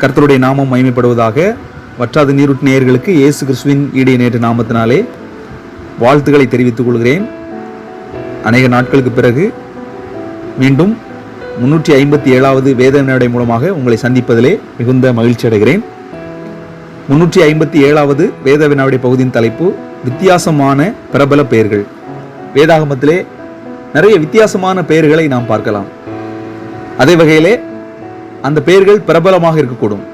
கர்த்தருடைய நாமம் மகிமைப்படுவதாக வற்றாத நீருட் நேயர்களுக்கு இயேசு கிறிஸ்துவின் ஈடிய நேற்று நாமத்தினாலே வாழ்த்துக்களை தெரிவித்துக் கொள்கிறேன். அநேக நாட்களுக்கு பிறகு மீண்டும் முன்னூற்றி ஐம்பத்தி ஏழாவது வேத நடை மூலமாக உங்களை சந்திப்பதிலே மிகுந்த மகிழ்ச்சி அடைகிறேன். முன்னூற்றி ஐம்பத்தி ஏழாவது வேத வினாவுடைய பகுதியின் தலைப்பு வித்தியாசமான பிரபல பெயர்கள். வேதாகமத்திலே நிறைய வித்தியாசமான பெயர்களை நாம் பார்க்கலாம். அதே வகையிலே அந்த பெயர்கள் பிரபலமாக இருக்கக்கூடும்.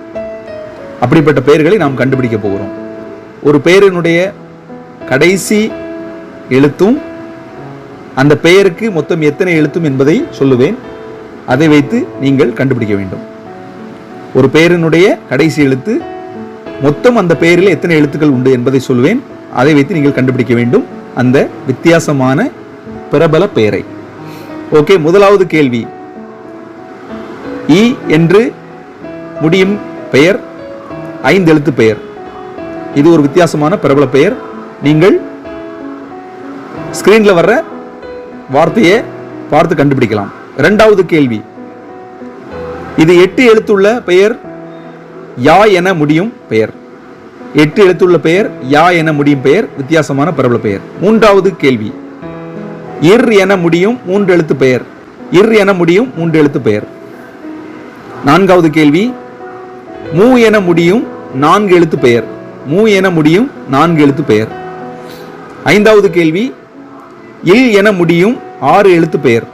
அப்படிப்பட்ட பெயர்களை நாம் கண்டுபிடிக்க போகிறோம். ஒரு பெயரினுடைய கடைசி எழுத்தும் அந்த பெயருக்கு மொத்தம் எத்தனை எழுத்தும் என்பதை சொல்லுவேன். அதை வைத்து நீங்கள் கண்டுபிடிக்க வேண்டும். ஒரு பெயரினுடைய கடைசி எழுத்து மொத்தம் அந்த பெயரில் எத்தனை எழுத்துக்கள் உண்டு என்பதை சொல்லுவேன். அதை வைத்து நீங்கள் கண்டுபிடிக்க வேண்டும். அந்த வித்தியாசமான பிரபல பெயரை. ஓகே முதலாவது கேள்வி. இ என்று முடியும் பெயர் ஐந்து எழுத்து பெயர். இது ஒரு வித்தியாசமான பிரபல பெயர். நீங்கள் ஸ்கிரீன்ல வர்ற வார்த்தையை பார்த்து கண்டுபிடிக்கலாம். இரண்டாவது கேள்வி. இது எட்டு எழுத்துள்ள பெயர் யா என முடியும் பெயர். எட்டு எழுத்துள்ள பெயர் யா என முடியும் பெயர். வித்தியாசமான பிரபல பெயர். மூன்றாவது கேள்வி. இர் என முடியும் மூன்று எழுத்து பெயர். இர் என முடியும் மூன்று எழுத்து பெயர். நான்காவது கேள்வி. மூ என முடியும் நான்கு எழுத்து பெயர். மூ என முடியும் நான்கு எழுத்து பெயர். ஐந்தாவது கேள்வி. இல் என முடியும் ஆறு எழுத்து பெயர்.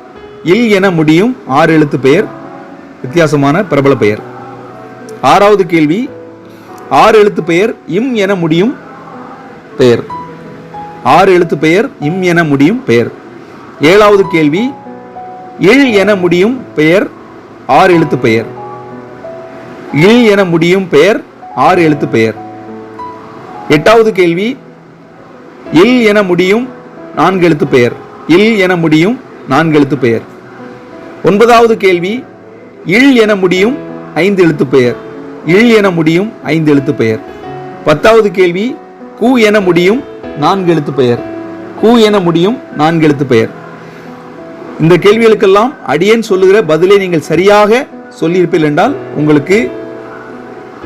இல் என முடியும் ஆறு எழுத்து பெயர். வித்தியாசமான பிரபல பெயர். ஆறாவது கேள்வி. ஆறு எழுத்து பெயர் இம் என முடியும் பெயர். ஆறு எழுத்து பெயர் இம் என முடியும் பெயர். ஏழாவது கேள்வி. இல் என முடியும் பெயர் ஆறு எழுத்து பெயர். இல் என முடியும் பெயர் ஆறு எழுத்து பெயர். எட்டாவது கேள்வி இல் என முடியும் நான்கு எழுத்து பெயர். இல் என முடியும் நான்கு எழுத்து பெயர். ஒன்பதாவது கேள்வி இல் என முடியும் ஐந்து எழுத்து பெயர். இல் என முடியும் ஐந்து எழுத்து பெயர். பத்தாவது கேள்வி கு என முடியும் நான்கு எழுத்து பெயர். கூ என முடியும் நான்கு எழுத்து பெயர். இந்த கேள்விகளுக்கெல்லாம் அடியேன் சொல்லுகிற பதிலை நீங்கள் சரியாக சொல்லியிருப்பீர்கள் என்றால் உங்களுக்கு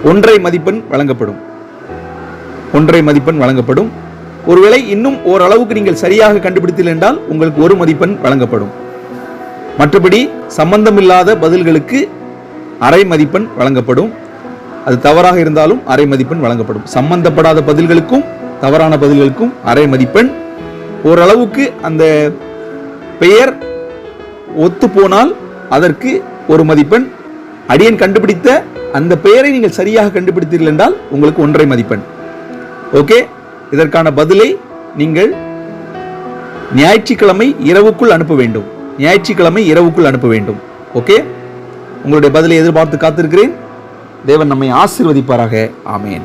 ஒன்றை மதிப்பெண் வழங்கப்படும். ஒன்றை மதிப்பெண் வழங்கப்படும். ஒருவேளை இன்னும் ஓரளவுக்கு நீங்கள் சரியாக கண்டுபிடித்தீர்கள் என்றால் உங்களுக்கு ஒரு மதிப்பெண் வழங்கப்படும். மற்றபடி சம்பந்தமில்லாத பதில்களுக்கு அரை மதிப்பெண் வழங்கப்படும். அது தவறாக இருந்தாலும் அரை மதிப்பெண் வழங்கப்படும். சம்பந்தப்படாத பதில்களுக்கும் தவறான பதில்களுக்கும் அரை மதிப்பெண். ஓரளவுக்கு அந்த பெயர் ஒத்து போனால் அதற்கு ஒரு மதிப்பெண். அடியன் கண்டுபிடித்த அந்த பெயரை நீங்கள் சரியாக கண்டுபிடித்தீர்கள் என்றால் உங்களுக்கு ஒன்றை மதிப்பெண். ஓகே இதற்கான பதிலை நீங்கள் ஞாயிற்றுக்கிழமை இரவுக்குள் அனுப்ப வேண்டும். ஞாயிற்றுக்கிழமை இரவுக்குள் அனுப்ப வேண்டும். ஓகே உங்களுடைய பதிலை எதிர்பார்த்து காத்திருக்கிறேன். தேவன் நம்மை ஆசீர்வதிப்பாராக. ஆமேன்.